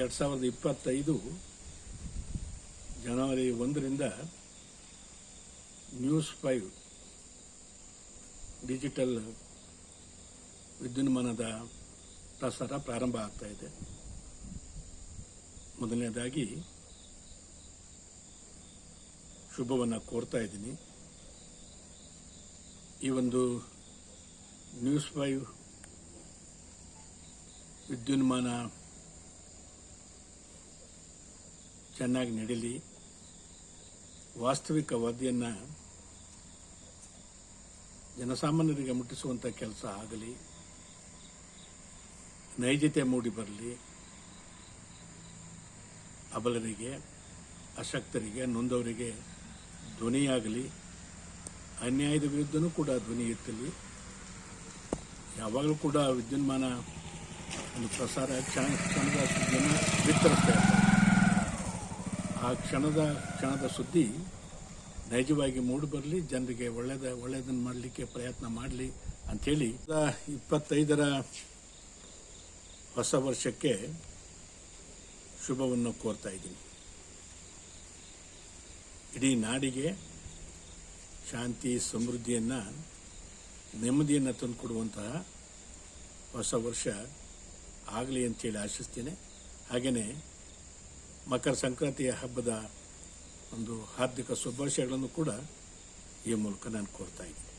ಎರಡು ಸಾವಿರದ ಇಪ್ಪತ್ತೈದು ಜನವರಿ ಒಂದರಿಂದ ನ್ಯೂಸ್ ಫೈವ್ ಡಿಜಿಟಲ್ ವಿದ್ಯುನ್ಮಾನದ ಪ್ರಸಾರ ಪ್ರಾರಂಭ ಆಗ್ತಾ ಇದೆ. ಮೊದಲನೇದಾಗಿ ಶುಭವನ್ನು ಕೋರ್ತಾ ಇದ್ದೀನಿ. ಈ ಒಂದು ನ್ಯೂಸ್ ಫೈವ್ ವಿದ್ಯುನ್ಮಾನ ಚೆನ್ನಾಗಿ ನಡೀಲಿ. ವಾಸ್ತವಿಕ ವರದಿಯನ್ನು ಜನಸಾಮಾನ್ಯರಿಗೆ ಮುಟ್ಟಿಸುವಂಥ ಕೆಲಸ ಆಗಲಿ, ನೈಜತೆ ಮೂಡಿ ಬರಲಿ, ಅಬಲರಿಗೆ, ಅಶಕ್ತರಿಗೆ, ನೊಂದವರಿಗೆ ಧ್ವನಿಯಾಗಲಿ ಅನ್ಯಾಯದ ವಿರುದ್ಧನೂ ಕೂಡ ಧ್ವನಿ ಎತ್ತಲಿ. ಯಾವಾಗಲೂ ಕೂಡ ವಿದ್ಯುನ್ಮಾನ ಒಂದು ಪ್ರಸಾರ ಕ್ಷಣದ ಸುದ್ದಿಯನ್ನು ಬಿತ್ತರಿಸ್ತಾ ಇರ್ತಾರೆ ಆ ಕ್ಷಣದ ಕ್ಷಣದ ಸುದ್ದಿ ನೈಜವಾಗಿ ಮೂಡಿ ಬರಲಿ, ಜನರಿಗೆ ಒಳ್ಳೆಯದ ಒಳ್ಳೆಯದನ್ನು ಮಾಡಲಿಕ್ಕೆ ಪ್ರಯತ್ನ ಮಾಡಲಿ ಅಂಥೇಳಿ. ಇಪ್ಪತ್ತೈದರ ಹೊಸ ವರ್ಷಕ್ಕೆ ಶುಭವನ್ನು ಕೋರ್ತಾ ಇದ್ದೀನಿ. ಇಡೀ ನಾಡಿಗೆ ಶಾಂತಿ, ಸಮೃದ್ಧಿಯನ್ನು, ನೆಮ್ಮದಿಯನ್ನು ತಂದುಕೊಡುವಂತಹ ಹೊಸ ವರ್ಷ ಆಗಲಿ ಅಂತೇಳಿ ಆಶಿಸ್ತೇನೆ. ಹಾಗೆಯೇ ಮಕರ ಸಂಕ್ರಾಂತಿಯ ಹಬ್ಬದ ಒಂದು ಹಾರ್ದಿಕ ಶುಭಾಶಯಗಳನ್ನು ಕೂಡ ಈ ಮೂಲಕ ನಾನು ಕೋರ್ತಾ ಇದ್ದೀನಿ.